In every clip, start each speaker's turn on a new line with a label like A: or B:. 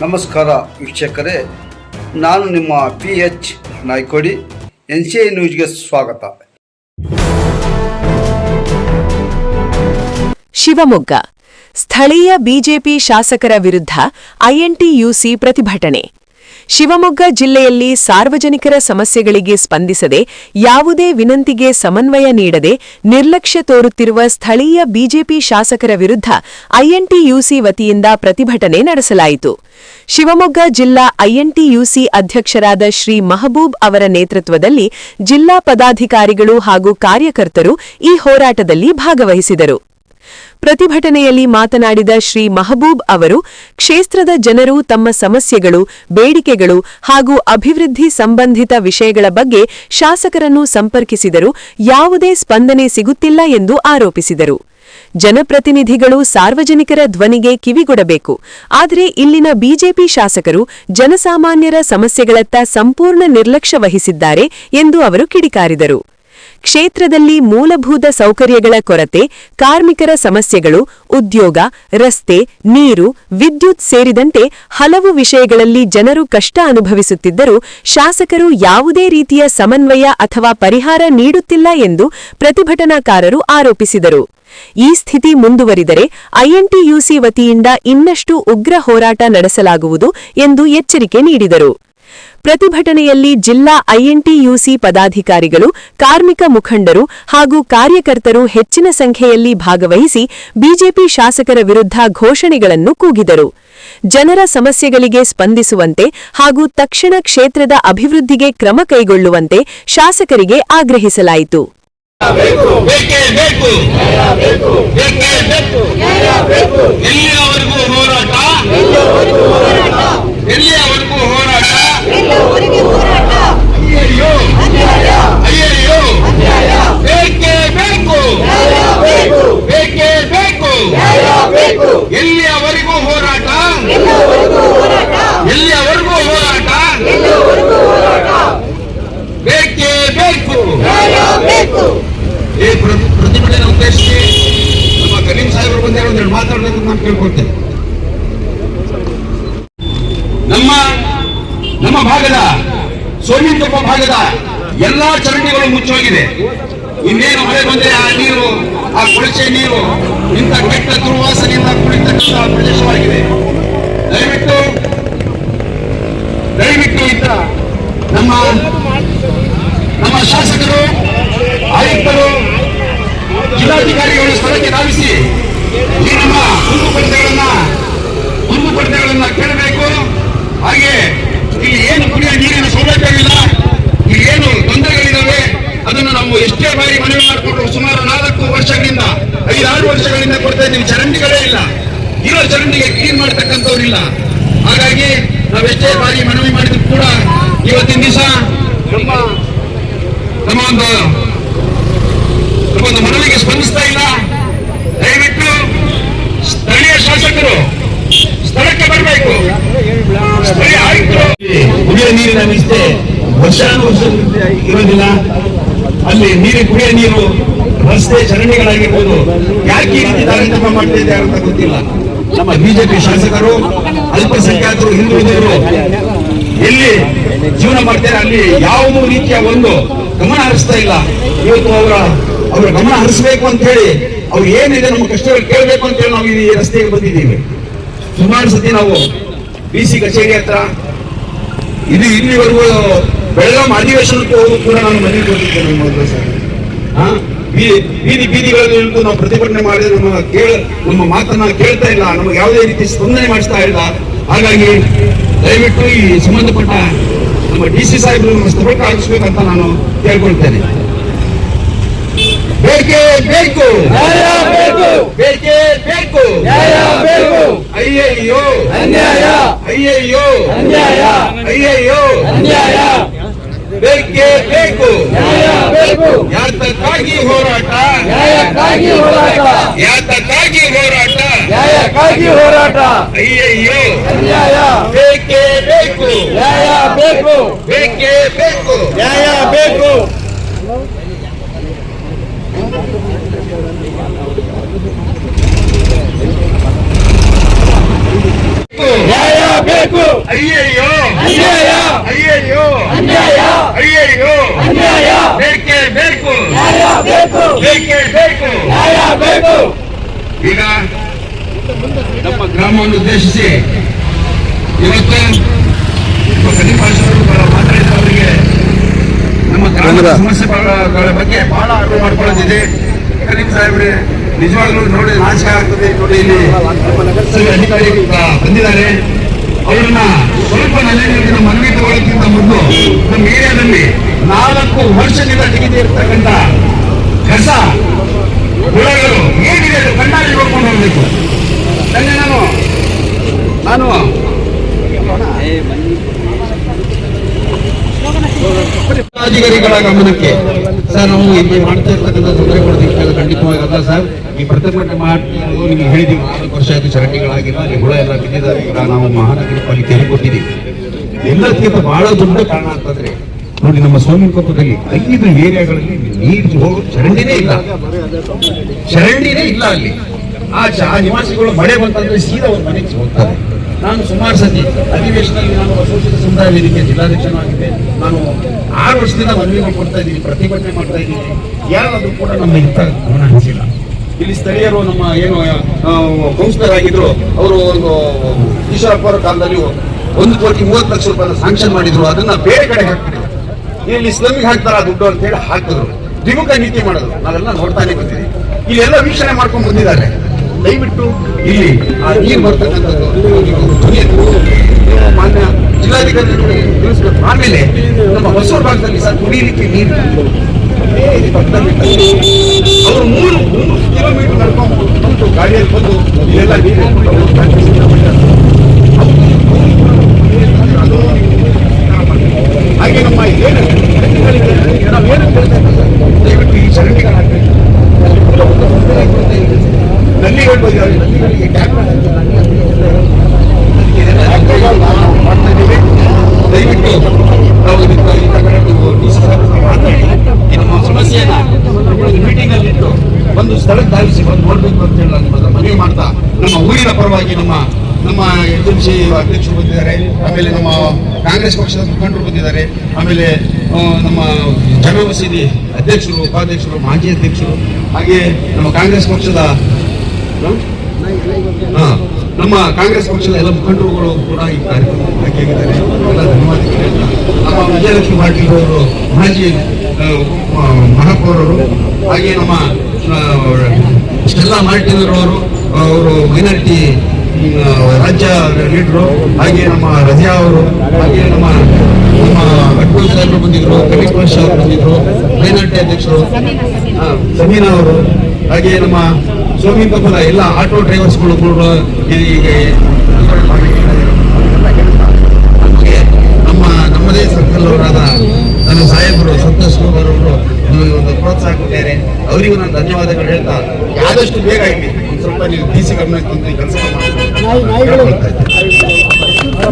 A: ನಮಸ್ಕಾರ ವೀಕ್ಷಕರೇ, ನಾನು ನಿಮ್ಮ P H Naykodi, N C I ನ್ಯೂಸ್ಗೆ ಸ್ವಾಗತ.
B: ಶಿವಮೊಗ್ಗ. ಸ್ಥಳೀಯ ಬಿಜೆಪಿ ಶಾಸಕರ ವಿರುದ್ಧ ಐಎನ್ಟಿಯುಸಿ ಪ್ರತಿಭಟನೆ. ಶಿವಮೊಗ್ಗ ಜಿಲ್ಲೆಯಲ್ಲಿ ಸಾರ್ವಜನಿಕರ ಸಮಸ್ಯೆಗಳಿಗೆ ಸ್ಪಂದಿಸದೆ ಯಾವುದೇ ವಿನಂತಿಗೆ ಸಮನ್ವಯ ನೀಡದೆ ನಿರ್ಲಕ್ಷ್ಯ ತೋರುತ್ತಿರುವ ಸ್ಥಳೀಯ ಬಿಜೆಪಿ ಶಾಸಕರ ವಿರುದ್ಧ ಐಎನ್ಟಿಯುಸಿ ವತಿಯಿಂದ ಪ್ರತಿಭಟನೆ ನಡೆಸಲಾಯಿತು. ಶಿವಮೊಗ್ಗ ಜಿಲ್ಲಾ ಐಎನ್ಟಿಯುಸಿ ಅಧ್ಯಕ್ಷರಾದ ಶ್ರೀ ಮಹಬೂಬ್ ಅವರ ನೇತೃತ್ವದಲ್ಲಿ ಜಿಲ್ಲಾ ಪದಾಧಿಕಾರಿಗಳು ಹಾಗೂ ಕಾರ್ಯಕರ್ತರು ಈ ಹೋರಾಟದಲ್ಲಿ ಭಾಗವಹಿಸಿದರು. ಪ್ರತಿಭಟನೆಯಲ್ಲಿ ಮಾತನಾಡಿದ ಶ್ರೀ ಮಹಬೂಬ್ ಅವರು, ಕ್ಷೇತ್ರದ ಜನರು ತಮ್ಮ ಸಮಸ್ಯೆಗಳು, ಬೇಡಿಕೆಗಳು ಹಾಗೂ ಅಭಿವೃದ್ಧಿ ಸಂಬಂಧಿತ ವಿಷಯಗಳ ಬಗ್ಗೆ ಶಾಸಕರನ್ನು ಸಂಪರ್ಕಿಸಿದರೂ ಯಾವುದೇ ಸ್ಪಂದನೆ ಸಿಗುತ್ತಿಲ್ಲ ಎಂದು ಆರೋಪಿಸಿದರು. ಜನಪ್ರತಿನಿಧಿಗಳು ಸಾರ್ವಜನಿಕರ ಧ್ವನಿಗೆ ಕಿವಿಗೊಡಬೇಕು. ಆದರೆ ಇಲ್ಲಿನ ಬಿಜೆಪಿ ಶಾಸಕರು ಜನಸಾಮಾನ್ಯರ ಸಮಸ್ಯೆಗಳತ್ತ ಸಂಪೂರ್ಣ ನಿರ್ಲಕ್ಷ್ಯ ವಹಿಸಿದ್ದಾರೆ ಎಂದು ಅವರು ಕಿಡಿಕಾರಿದರು. ಕ್ಷೇತ್ರದಲ್ಲಿ ಮೂಲಭೂತ ಸೌಕರ್ಯಗಳ ಕೊರತೆ, ಕಾರ್ಮಿಕರ ಸಮಸ್ಯೆಗಳು, ಉದ್ಯೋಗ, ರಸ್ತೆ, ನೀರು, ವಿದ್ಯುತ್ ಸೇರಿದಂತೆ ಹಲವು ವಿಷಯಗಳಲ್ಲಿ ಜನರು ಕಷ್ಟ ಅನುಭವಿಸುತ್ತಿದ್ದರೂ ಶಾಸಕರು ಯಾವುದೇ ರೀತಿಯ ಸಮನ್ವಯ ಅಥವಾ ಪರಿಹಾರ ನೀಡುತ್ತಿಲ್ಲ ಎಂದು ಪ್ರತಿಭಟನಾಕಾರರು ಆರೋಪಿಸಿದರು. ಈ ಸ್ಥಿತಿ ಮುಂದುವರಿದರೆ ಐಎನ್ಟಿಯುಸಿ ವತಿಯಿಂದ ಇನ್ನಷ್ಟು ಉಗ್ರ ಹೋರಾಟ ನಡೆಸಲಾಗುವುದು ಎಂದು ಎಚ್ಚರಿಕೆ ನೀಡಿದರು. ಪ್ರತಿಭಟನೆಯಲ್ಲಿ ಜಿಲ್ಲಾ ಐಎನ್ಟಿಯುಸಿ ಪದಾಧಿಕಾರಿಗಳು, ಕಾರ್ಮಿಕ ಮುಖಂಡರು ಹಾಗೂ ಕಾರ್ಯಕರ್ತರು ಹೆಚ್ಚಿನ ಸಂಖ್ಯೆಯಲ್ಲಿ ಭಾಗವಹಿಸಿ ಬಿಜೆಪಿ ಶಾಸಕರ ವಿರುದ್ಧ ಘೋಷಣೆಗಳನ್ನು ಕೂಗಿದರು. ಜನರ ಸಮಸ್ಯೆಗಳಿಗೆ ಸ್ಪಂದಿಸುವಂತೆ ಹಾಗೂ ತಕ್ಷಣ ಕ್ಷೇತ್ರದ ಅಭಿವೃದ್ಧಿಗೆ ಕ್ರಮ ಕೈಗೊಳ್ಳುವಂತೆ ಶಾಸಕರಿಗೆ ಆಗ್ರಹಿಸಲಾಯಿತು.
C: ಎಲ್ಲಿಯವರೆಗೂ ಬೇಕು ಬೇಕೇ ಬೇಕು ಎಲ್ಲಿಯವರೆಗೂ ಹೋರಾಟ ಎಲ್ಲಿಯವರೆಗೂ ಹೋರಾಟ ಅಯ್ಯಯ್ಯೋ ಅಯ್ಯಯ್ಯೋ ಬೇಕೇ ಬೇಕು ಬೇಕೇ ಬೇಕು ಎಲ್ಲಿಯವರೆಗೂ ಹೋರಾಟ ಎಲ್ಲಿಯವರೆಗೂ ಹೋರಾಟ ಬೇಕೇ ಬೇಕು ಈ ಪ್ರ- ಪ್ರತಿಭಟನೆ ಉದ್ದೇಶಿಸಿ ನಮ್ಮ ಕಲೀಂ ಸಾಹೇಬರು ಬಂದೇ ಒಂದೆರಡು ಮಾತಾಡೋದಕ್ಕೆ ನಾನು ಕೇಳ್ಕೊಳ್ತೇನೆ ನಮ್ಮ ನಮ್ಮ ಭಾಗದ ಸೋಮಿಂತಪ್ಪ ಭಾಗದ ಎಲ್ಲಾ ಚರಂಡಿಗಳು ಮುಚ್ಚೋಗಿದೆ. ಇನ್ನೇನು ಮಳೆ ಬಂದ್ರೆ ಆ ನೀರು, ಆ ಕೊಳಚೆ ನೀರು, ಇಂಥ ಕೆಟ್ಟ ದುರ್ವಾಸನೆಯಿಂದ ಕುಳಿತಕ್ಕಂತಹ ಪ್ರದೇಶವಾಗಿದೆ. ದಯವಿಟ್ಟು ದಯವಿಟ್ಟು ಇಂತ ನಮ್ಮ ನಮ್ಮ ಶಾಸಕರು, ಆಯುಕ್ತರು, ಜಿಲ್ಲಾಧಿಕಾರಿಗಳು ಸ್ಥಳಕ್ಕೆ ಧಾವಿಸಿ ಈ ನಮ್ಮ ಕುಂದುಕೊರತೆಗಳನ್ನ ಕುಂದುಕೊರತೆಗಳನ್ನ ಕೇಳಬೇಕು ಹಾಗೆ ಇಲ್ಲಿ ಏನು ಕುಡಿಯುವ ನೀರಿನ ಸೌಲಭ್ಯವಿಲ್ಲ ಇಲ್ಲಿ ಏನು ತೊಂದರೆಗಳಿದ್ದಾವೆ ಅದನ್ನು ನಾವು ಎಷ್ಟೇ ಬಾರಿ ಮನವಿ ಮಾಡಿಕೊಂಡು ಸುಮಾರು ನಾಲ್ಕು ವರ್ಷಗಳಿಂದ ಐದಾರು ವರ್ಷಗಳಿಂದ ಕೊಡ್ತಾ ಇದ್ದೀವಿ ಚರಂಡಿಗಳೇ ಇಲ್ಲ. ಇರೋ ಚರಂಡಿಗೆ ಕ್ಲೀನ್ ಮಾಡ್ತಕ್ಕಂಥವ್ರಿಲ್ಲ ಹಾಗಾಗಿ ನಾವೆಷ್ಟೇ ಬಾರಿ ಮನವಿ ಮಾಡಿದ್ರು ಕೂಡ ಇವತ್ತಿನ ದಿವಸ ನಮ್ಮ ನಮ್ಮ ಒಂದು ನಮ್ಮೊಂದು ಮನವಿಗೆ ಸ್ಪಂದಿಸ್ತಾ ಇಲ್ಲ. ದಯವಿಟ್ಟು ಸ್ಥಳೀಯ ಶಾಸಕರು ಸ್ಥಳಕ್ಕೆ ಬರಬೇಕು. ಸ್ಥಳೀಯ ಆಯುಕ್ತರು. ಕುಡಿಯ ನೀರಿನ ವ್ಯವಸ್ಥೆ ವರ್ಷಾನುವರ್ಷ ಇರೋದಿಲ್ಲ ಅಲ್ಲಿ ನೀರು ಕುಡಿಯೋ ನೀರು ರಸ್ತೆ ಚರಂಡಿಗಳಾಗಿರ್ಬೋದು ಯಾಕೆ ಈ ರೀತಿ ತಾರತಮ್ಯ ಮಾಡ್ತಾ ಇದ್ದಾರೆ ಅಂತ ಗೊತ್ತಿಲ್ಲ. ನಮ್ಮ ಬಿಜೆಪಿ ಶಾಸಕರು, ಅಲ್ಪಸಂಖ್ಯಾತರು ಹಿಂದುಳಿದವರು ಎಲ್ಲಿ ಜೀವನ ಮಾಡ್ತಾರೆ ಅಲ್ಲಿ ಯಾವುದೋ ರೀತಿಯ ಒಂದು ಗಮನ ಹರಿಸ್ತಾ ಇಲ್ಲ. ಇವತ್ತು ಅವರ ಅವರ ಗಮನ ಹರಿಸಬೇಕು ಅಂತ ಹೇಳಿ ಅವ್ರು ಏನಿದೆ ನಮ್ಮ ಕಷ್ಟಗಳು ಕೇಳಬೇಕು ಅಂತ ಹೇಳಿ ನಾವು ಈ ರಸ್ತೆಗೆ ಬಂದಿದ್ದೀವಿ. ಸುಮಾರು ಸತಿ ನಾವು ಬಿ ಸಿ ಕಚೇರಿ ಹತ್ರ ಇದು ಇಲ್ಲಿವರೆಗೂ ಬೆಳಗಾಂ ಅಧಿವೇಶನಕ್ಕೆ ಹೋಗಿ ಕೂಡ ನಾನು ಮನೆಗೆ ಹೋಗಿದ್ದೇನೆ ಸರ್. ಹಾ? ಬೀದಿ ಬೀದಿ ಬೀದಿಗಳಲ್ಲಿ ನಿಂತು ನಾವು ಪ್ರತಿಭಟನೆ ಮಾಡಿದ್ರೆ ನಮ್ಮ ಕೇಳ ನಮ್ಮ ಮಾತನ್ನ ಕೇಳ್ತಾ ಇಲ್ಲ ನಮಗೆ ಯಾವುದೇ ರೀತಿ ಸ್ಪಂದನೆ ಮಾಡಿಸ್ತಾ ಇಲ್ಲ. ಹಾಗಾಗಿ ದಯವಿಟ್ಟು ಈ ಸಂಬಂಧಪಟ್ಟ ನಮ್ಮ ಡಿ ಸಿ ಸಾಹೇಬರು ನಮ್ಮ ಸ್ಥಳಕ್ಕೆ ಆಗಿಸ್ಬೇಕಂತ ನಾನು ಕೇಳ್ಕೊಳ್ತೇನೆ. ಬೇಕೇ ಬೇಕು. ಬೇಕೇ. ಬೇಕು ಅಯ್ಯಯ್ಯೋ ಅಯ್ಯಯ್ಯೋ ಅಯ್ಯಯ್ಯೋ ಬೇಕೇ ಬೇಕು ಯಾತಕ್ಕಾಗಿ ಹೋರಾಟ ಯಾತಕ್ಕಾಗಿ ಹೋರಾಟ
D: ನ್ಯಾಯಕ್ಕಾಗಿ ಹೋರಾಟ
C: ಅಯ್ಯಯ್ಯೋ
D: ನ್ಯಾಯ
C: ಬೇಕೇ ಬೇಕು
D: ನ್ಯಾಯ ಬೇಕು
C: ಬೇಕೇ ಬೇಕು
D: ನ್ಯಾಯ ಬೇಕು ನ್ಯಾಯ ಬೇಕು
C: ಅಯ್ಯಯ್ಯೋ
D: ಅನ್ಯಾಯ
C: ಅಯ್ಯಯ್ಯೋ
D: ಅನ್ಯಾಯ
C: ಅಯ್ಯಯ್ಯೋ
D: ಅನ್ಯಾಯ
C: ಬೇಕೇ ಬೇಕು
D: ನ್ಯಾಯ ಬೇಕು.
C: ಬೇಕೇ ಬೇಕು?
D: ನ್ಯಾಯ ಬೇಕು.
C: ಈಗ ನಮ್ಮ ಗ್ರಾಮವನ್ನು ಉದ್ದೇಶಿಸಿ ಇವತ್ತು ನಮ್ಮ ಕನ್ನಿಪಾಶರು ಮಾತಾಡಿದ ಅವರಿಗೆ ನಮ್ಮ ಗ್ರಾಮದ ಸಮಸ್ಯೆಗಳ ಬಗ್ಗೆ ಬಹಳ ಅರಿವು ಮಾಡ್ಕೊಳ್ಳೋದಿದೆ. ಕರೀಂ ಸಾಹೇಬ್ರೆ ನಿಜವಾಗ್ಲೂ ನೋಡಿ ನಾಶ ಆಗ್ತದೆ ನೋಡಿ ಇಲ್ಲಿ. ನಗರಸಭೆ ಅಧಿಕಾರಿ ಬಂದಿದ್ದಾರೆ. ಅವರನ್ನ ಸ್ವಲ್ಪ ನಲ್ಲಿನ ಮನವಿ ತಗೊಳ್ಳೋಕ್ಕಿಂತ ಮೊದಲು ನಮ್ಮ ಏರಿಯಾದಲ್ಲಿ ನಾಲ್ಕು ವರ್ಷದಿಂದ ತೆಗೆದೇ ಇರ್ತಕ್ಕಂಥ ಕಸ ಹುಳಗಳು ಏನಿದೆ ಅದು ಕಣ್ಣಾಗಿ ನೋಡ್ಕೊಂಡು ಹೋಗ್ಬೇಕು. ತಂದೆ ನಾನು ನಾನು. ಅಧಿಕಾರಿಗಳ ಗಮನಕ್ಕೆ ಸರ್, ನಾವು ಇಲ್ಲಿ ಮಾಡ್ತಾ ಇರ್ತಕ್ಕಂಥ ತೊಂದರೆ ಕೊಡೋದಕ್ಕೆ ಖಂಡಿತವಾಗಿ ಅಲ್ಲ ಸರ್. ಈ ಪ್ರತಿಭಟನೆ ಮಾಡಿ ನಿಮ್ಗೆ ಹೇಳಿದೀವಿ ನಾಲ್ಕು ವರ್ಷ ಆಯ್ತು ಚರಂಡಿಗಳಾಗಿಲ್ಲ, ಅಲ್ಲಿ ಹುಳ ಎಲ್ಲ ಬಿದ್ದಿದ್ದಾರೆ. ಈಗ ನಾವು ಮಹಾನಗರ ಪಾಲಿಕೆಯಲ್ಲಿ ಕೊಟ್ಟಿದ್ದೀವಿ. ಎಲ್ಲದಕ್ಕಿಂತ ಬಹಳ ದೊಡ್ಡ ಕಾರಣ ಅಂತಂದ್ರೆ ನೋಡಿ, ನಮ್ಮ ಸೋಮಿನಕೊಪ್ಪದಲ್ಲಿ ಐದು ಏರಿಯಾಗಳಲ್ಲಿ ನೀರು ಹೋಗೋ ಚರಂಡಿನೇ ಇಲ್ಲ. ಚರಂಡಿನೇ ಇಲ್ಲ ಅಲ್ಲಿ. ಆ ನಿವಾಸಿಗಳು ಮಳೆ ಬಂತಂದ್ರೆ ಸೀದಾ ಅವ್ರ ಮನೆಗೆ ಹೋಗ್ತಾರೆ. ನಾನು ಸುಮಾರು ಸತಿ ಅಧಿವೇಶನದಲ್ಲಿ ನಾನು ಅಸೋಸಿಯೇಟ್ ಸಮುದಾಯ ವೇದಿಕೆ ಜಿಲ್ಲಾಧ್ಯಕ್ಷನಾಗಿದ್ದೆ ನಾನು ಆರು ವರ್ಷದಿಂದ ಮನವಿ ಕೊಡ್ತಾ ಇದ್ದೀನಿ, ಪ್ರತಿಭಟನೆ ಮಾಡ್ತಾ ಇದ್ದೀನಿ. ಯಾರಾದ್ರೂ ಕೂಡ ನಮ್ಮ ಇಂಥ ಗಮನ ಹರಿಸಿಲ್ಲ. ಇಲ್ಲಿ ಸ್ಥಳೀಯರು ನಮ್ಮ ಏನು ಕೌನ್ಸಿಲರ್ ಆಗಿದ್ರು, ಅವರು ಒಂದು ಈಶ್ವರಪ್ಪ ಕಾಲದಲ್ಲಿ ಒಂದು ಕೋಟಿ ಮೂವತ್ತು ಲಕ್ಷ ರೂಪಾಯಿ ಸ್ಯಾಂಕ್ಷನ್ ಮಾಡಿದ್ರು. ಅದನ್ನ ಬೇರೆ ಕಡೆ ಹಾಕ್ಬಿಟ್ಟಿದ್ರು ಇಲ್ಲಿ ಸ್ಲಮ್ಗೆ ಹಾಕ್ತಾರ ದುಡ್ಡು ಅಂತ ಹೇಳಿ ಹಾಕಿದ್ರು. ದ್ವಿಮುಖ ನೀತಿ ಮಾಡೋದು ನಾವೆಲ್ಲ ನೋಡ್ತಾನೆ ಬಂದಿದ್ದೀವಿ ಇಲ್ಲೆಲ್ಲ ವೀಕ್ಷಣೆ ಮಾಡ್ಕೊಂಡು ಬಂದಿದ್ದಾರೆ. ದಯವಿಟ್ಟು ಇಲ್ಲಿ ಆ ನೀರು ಬರ್ತಕ್ಕಂಥದ್ದು ಮಾನ್ಯ ಜಿಲ್ಲಾಧಿಕಾರಿ ತಿಳಿಸ್ಬೇಕು. ಆಮೇಲೆ ನಮ್ಮ ಹೊಸೂರು ಭಾಗದಲ್ಲಿ ಸರ್ ಕುಡಿಯಲಿಕ್ಕೆ ನೀರು ಅವರು ಮೂರು ಮೂರು ಕಿಲೋಮೀಟರ್ ನಡ್ಕೊಂಡು ಗಾಡಿಯಲ್ಲಿ ಬಂದು ಇಲ್ಲೆಲ್ಲ ನೀರು. ಅದು ಹಾಗೆ ನಮ್ಮ ಏನು ನಾವು ಏನು ಕೇಳ್ತಾ ಇದ್ದೀವಿ ಸರ್? ದಯವಿಟ್ಟು ಈ ಚರಂಡಿಗಳು ಹಾಕಬೇಕು ನಲ್ಲಿಗಳು ಬಂದಿದ್ದಾರೆ ನಲ್ಲಿಗಳಿಗೆ ಟ್ಯಾಪ್ ಮಾಡ್ತಾ ಇದ್ದೀವಿ ದಯವಿಟ್ಟು ನಾವು ಇದಕ್ಕೆ ಈ ಕಡೆ ನೀವು ಡಿ ಸಿ ಸಾಹೇಬ್ರನ್ನ ಮಾತಾಡಿ ಈ ನಮ್ಮ ಸಮಸ್ಯೆಯನ್ನ ಮೀಟಿಂಗ್ ಅಲ್ಲಿ ಇಟ್ಟು ಒಂದು ಸ್ಥಳಕ್ಕೆ ಧಾವಿಸಿ ಬಂದು ನೋಡ್ಬೇಕು ಅಂತ ಹೇಳಿ ನಾನು ಇವತ್ತು ಮನವಿ ಮಾಡ್ತಾ, ನಮ್ಮ ಊರಿನ ಪರವಾಗಿ ನಮ್ಮ ನಮ್ಮ ಎಸ್ ಎಂ ಸಿ ಅಧ್ಯಕ್ಷರು ಬಂದಿದ್ದಾರೆ, ಆಮೇಲೆ ನಮ್ಮ ಕಾಂಗ್ರೆಸ್ ಪಕ್ಷದ ಮುಖಂಡರು ಬಂದಿದ್ದಾರೆ, ಆಮೇಲೆ ನಮ್ಮ ಜನ ಮಸೀದಿ ಅಧ್ಯಕ್ಷರು, ಉಪಾಧ್ಯಕ್ಷರು, ಮಾಜಿ ಅಧ್ಯಕ್ಷರು, ಹಾಗೆ ನಮ್ಮ ಕಾಂಗ್ರೆಸ್ ಪಕ್ಷದ ನಮ್ಮ ಕಾಂಗ್ರೆಸ್ ಪಕ್ಷದ ಎಲ್ಲ ಮುಖಂಡರುಗಳು ಕೂಡ ಈ ಕಾರ್ಯಕ್ರಮದಲ್ಲಿ ಭಾಗಿಯಾಗಿದ್ದಾರೆ ಎಲ್ಲ ಧನ್ಯವಾದಗಳು. ನಮ್ಮ ವಿಜಯಲಕ್ಷ್ಮಿ ಪಾಟೀಲ್ ಅವರು ಮಾಜಿ ಮಹಾಪೌರರು. ಹಾಗೆ ನಮ್ಮ ಸ್ಟೆಲ್ಲಾ ಮಾರ್ಟಿನರ್ ಅವರು ಅವರು ಮೈನಾರಿಟಿ ರಾಜ್ಯ ಲೀಡರು, ಹಾಗೆ ನಮ್ಮ ರಜಾ ಅವರು, ಹಾಗೆ ನಮ್ಮ ನಮ್ಮ ಸಾಹೇಬರು ಬಂದಿದ್ರು ಕವಿಪಾಷ ಅವರು ಬಂದಿದ್ರು, ಮೈನಾರಿಟಿ ಅಧ್ಯಕ್ಷರು ಸಮೀನಾ ಅವರು, ಹಾಗೆ ನಮ್ಮ ಸೋಮಿ ಕಪಲ ಎಲ್ಲ ಆಟೋ ಡ್ರೈವರ್ಸ್ಗಳು ಕೂಡ ಈಗ ನಮ್ಮ ನಮ್ಮದೇ ಸರ್ಕಲ್ ಅವರಾದ ಸಾಹೇಬರು ಸಂತೋಷ್ ಕುಮಾರ್ ಅವರು ನಮಗೆ ಒಂದು ಪ್ರೋತ್ಸಾಹ ಕೊಟ್ಟಿದ್ದಾರೆ ಅವರಿಗೂ ನಾನು ಧನ್ಯವಾದಗಳು ಹೇಳ್ತಾ ಆದಷ್ಟು ಬೇಗ ಇಲ್ಲಿ ಒಂದು ಸ್ವಲ್ಪ ನೀವು ಡಿ ಸಿ ಗಮನಕ್ಕೆ ತಂದು ಕೆಲಸ ಮಾಡಿ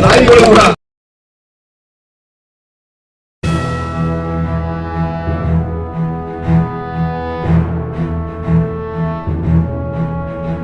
C: ನಾಯಿಗಳು ಕೂಡ